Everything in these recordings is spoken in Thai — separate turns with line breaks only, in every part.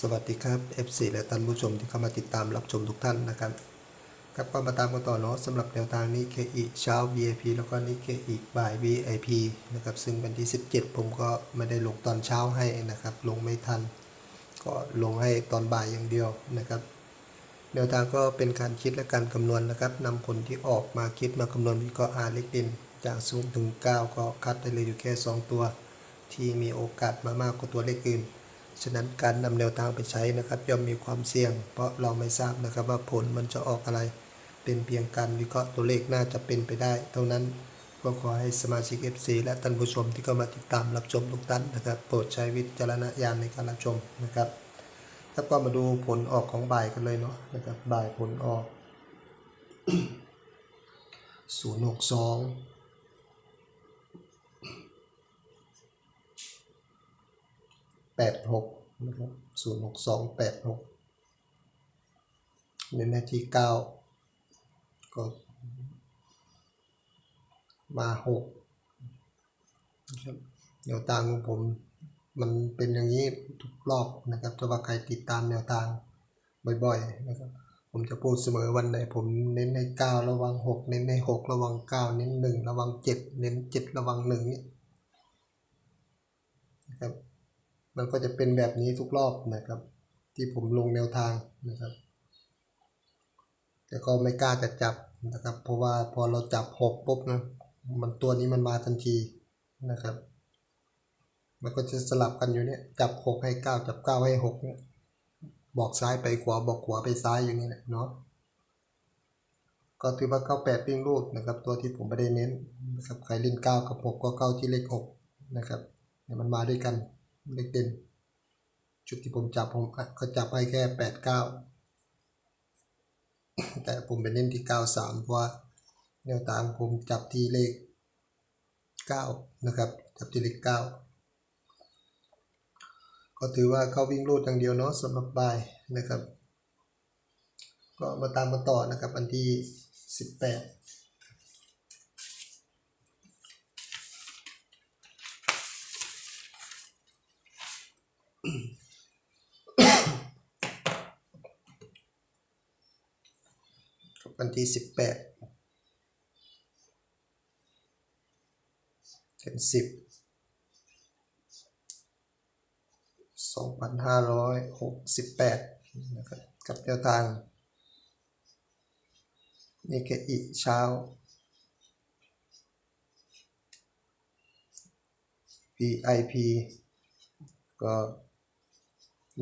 สวัสดีครับ FC และท่านผู้ชมที่เข้ามาติดตามรับชมทุกท่านนะครับ ครับก็มาตามกันต่อเนาะสำหรับแนวทางนี้ KE เช้า VIP แล้วก็นี่ KE บ่าย VIP นะครับซึ่งวันที่ 17 ผมก็ไม่ได้ลงตอนเช้าให้นะครับ ลงไม่ทัน ก็ลงให้ตอนบ่ายอย่างเดียวนะครับ แนวทางก็เป็นการคิดและการคำนวณนะครับนำผลที่ออกมาคิดมาคำนวณวิเคราะห์หาเลขเด่นจาก0ถึง 9 ก็คัดได้เลยอยู่แค่ 2 ตัว ที่มีโอกาสมามากกว่าตัวเลขอื่น ฉะนั้นการนำแนวทางไปใช้นะครับ ย่อมมีความเสี่ยง เพราะเราไม่ทราบนะครับว่าผลมันจะออกอะไร เป็นเพียงการวิเคราะห์ตัวเลขน่าจะเป็นไปได้ เท่านั้นก็ขอให้สมาชิก FC และท่านผู้ชมที่เข้ามาติดตามรับชมทุกท่านนะครับ โปรดใช้วิจารณญาณในการรับชมนะครับแล้วก็มาดูผลออกของบ่ายกันเลยเนาะนะครับบ่ายผลออกศู นย์หกสองแปดหกนะครับศูนย์หกสองแปดหกในนาทีเก้าก็ มาหกนะครับแนวทางของผมมันเป็นอย่างนี้ทุกรอบนะครับถ้าว่าใครติดตามแนวทางบ่อยๆนะครับผมจะพูดเสมอวันไหนผมเน้นในเก้าระวังหกเน้นในหกระวังเก้าเน้นหนึ่งระวังเจ็ดเน้นเจ็ดระวังหนึ่งนี่ยนะครับ มันก็จะเป็นแบบนี้ทุกรอบนะครับ ที่ผมลงแนวทางนะครับ แต่ก็ไม่กล้าจะจับนะครับ เพราะว่าพอเราจับหกปุ๊บนะมันตัวนี้มันมาทันทีนะครับ มันก็จะสลับกันอยู่เนี่ยจับหกให้เก้าจับเก้าให้หกเนี่ยบอกซ้ายไปขวาบอกขวาไปซ้ายอย่างนี้แหละเนาะก็ถือว่าเก้าแปดปิ้งรูดนะครับ ตัวที่ผมไม่ได้เน้นนะครับใครเล่นเก้ากับหกก็เก้าที่เลขหกนะครับเนี่ยมันมาด้วยกัน เลขเด่นชุดที่ผมจับผมก็จับให้แค่แปดเก้าแต่ผมไปเน้นที่เก้าสามเพราะว่าแนวทางผมจับที่เลขเก้านะครับ จับที่เลขเก้าก็ถือว่าเข้าวิ่งรูดอย่างเดียวเนาะสำหรับบ่ายนะครับ ก็มาตามมาต่อนะครับอันที่ 18 วันที่ 18 เป็น 10 2,568 นะครับ กับแนวทางนี่แค่อีกเช้า VIP ก็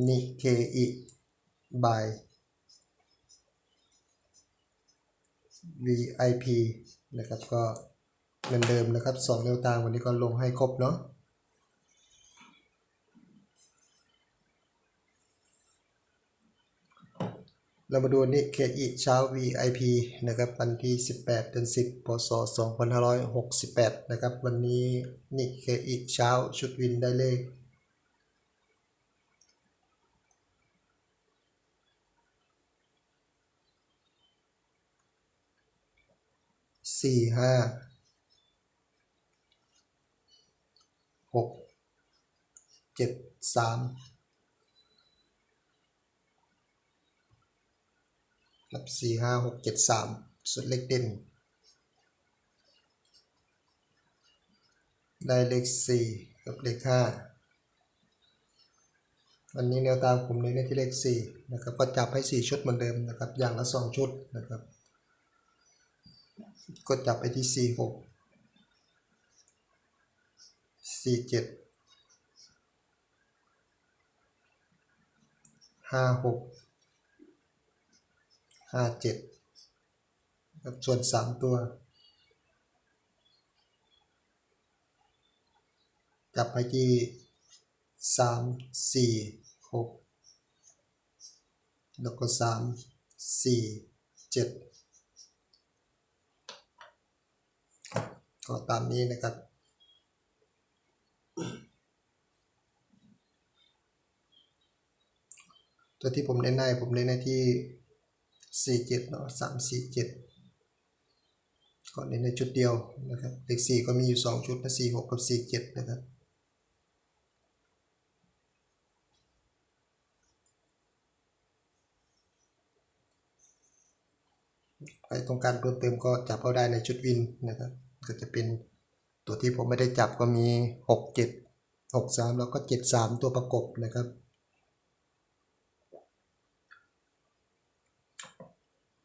นิเคอีบาย VIP นะครับก็เหมือนเดิมนะครับสองแนวทางวันนี้ก็ลงให้ครบเนาะเรามาดูนี่เคอีเช้า VIP นะครับวันที่ 18เดือน10พศ2568 นะครับ วันนี้นี่เคอีเช้าชุดวินได้เลข สี่ห้าหกเจ็ดสามครับสี่ห้าหกเจ็ดสามส่วนเลขเด่น ได้เลขสี่กับเลขห้าวันนี้แนวตามผมเน้นที่เลขสี่นะครับก็จับให้สี่ชุดเหมือนเดิมนะครับ อย่างละสองชุดนะครับ กดจับไปที่ C6 C7 56 57ครับส่วนสามตัว จับไปที่สามสี่หกแล้วก็สามสี่เจ็ด ก็ตามนี้นะครับ ตัวที่ผมเล่นในผมเล่นในที่ 47เนาะ347 ก็เล่นในจุดเดียวนะครับเลข4ก็มีอยู่ 2 ชุดนะ46 กับ 47 นะครับใครต้องการเพิ่มเติมก็จับเข้าได้ในชุดวินนะครับ ก็จะเป็นตัวที่ผมไม่ได้จับก็มีหกเจ็ดหกสามแล้วก็เจ็ดสามตัวประกบนะครับ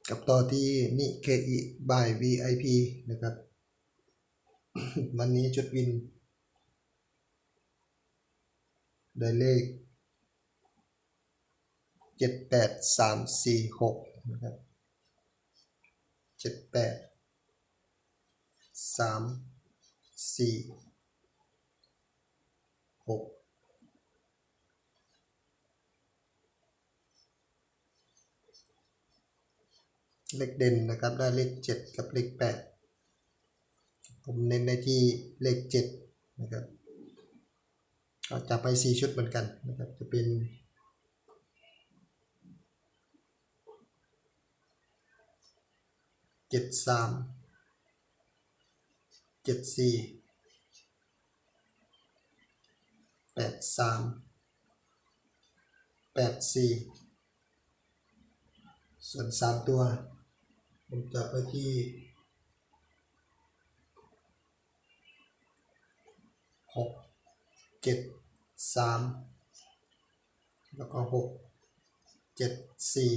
กับต่อที่นิเคอิบาย VIP นะครับ วันนี้ชุดวิน ได้เลขเจ็ดแปดสามสี่หกนะครับเจ็ดแปด สามสี่หกเลขเด่นนะครับได้เลขเจ็ดกับเลขแปดผมเน้นในที่เลขเจ็ดนะครับก็จะไปสี่ชุดเหมือนกันนะครับจะเป็นเจ็ดสาม เจ็ดสี่แปดสามแปดสี่ส่วนสามตัว ผมจะไปที่หกเจ็ดสามแล้วก็หกเจ็ดสี่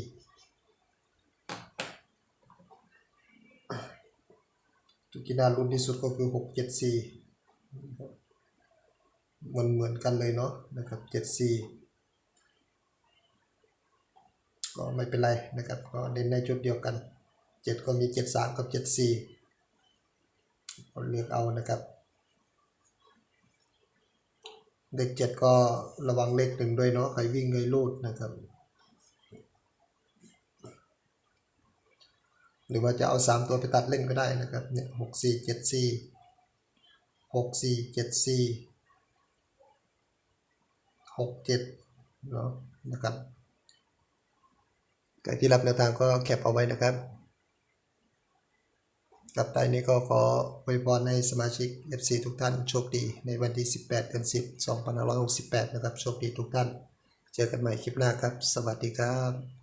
ทุกกีฬารุ่นที่สุดก็คือหกเจ็ดสี่มันเหมือนกันเลยเนาะนะครับเจ็ดสี่ก็ไม่เป็นไรนะครับ ก็เล่นในจุดเดียวกันเจ็ดก็มีเจ็ดสามกับเจ็ดสี่ก็เลือกเอานะครับเลขเจ็ดก็ระวังเลขหนึ่งด้วยเนาะใครวิ่งเลยลูดนะครับ หรือว่าจะเอาสามตัวไปตัดเล่นก็ได้นะครับเนี่ยหกสี่เจ็ดสี่หกสี่เจ็ดสี่หกเจ็ดเนาะนะครับใครที่รับแนวทางก็แคปเอาไว้นะครับกับใต้นี้ก็ขออวยพรให้สมาชิก FC ทุกท่านโชคดีในวันที่ 18เดือน10 2568 นะครับ โชคดีทุกท่าน เจอกันใหม่คลิปหน้าครับ สวัสดีครับ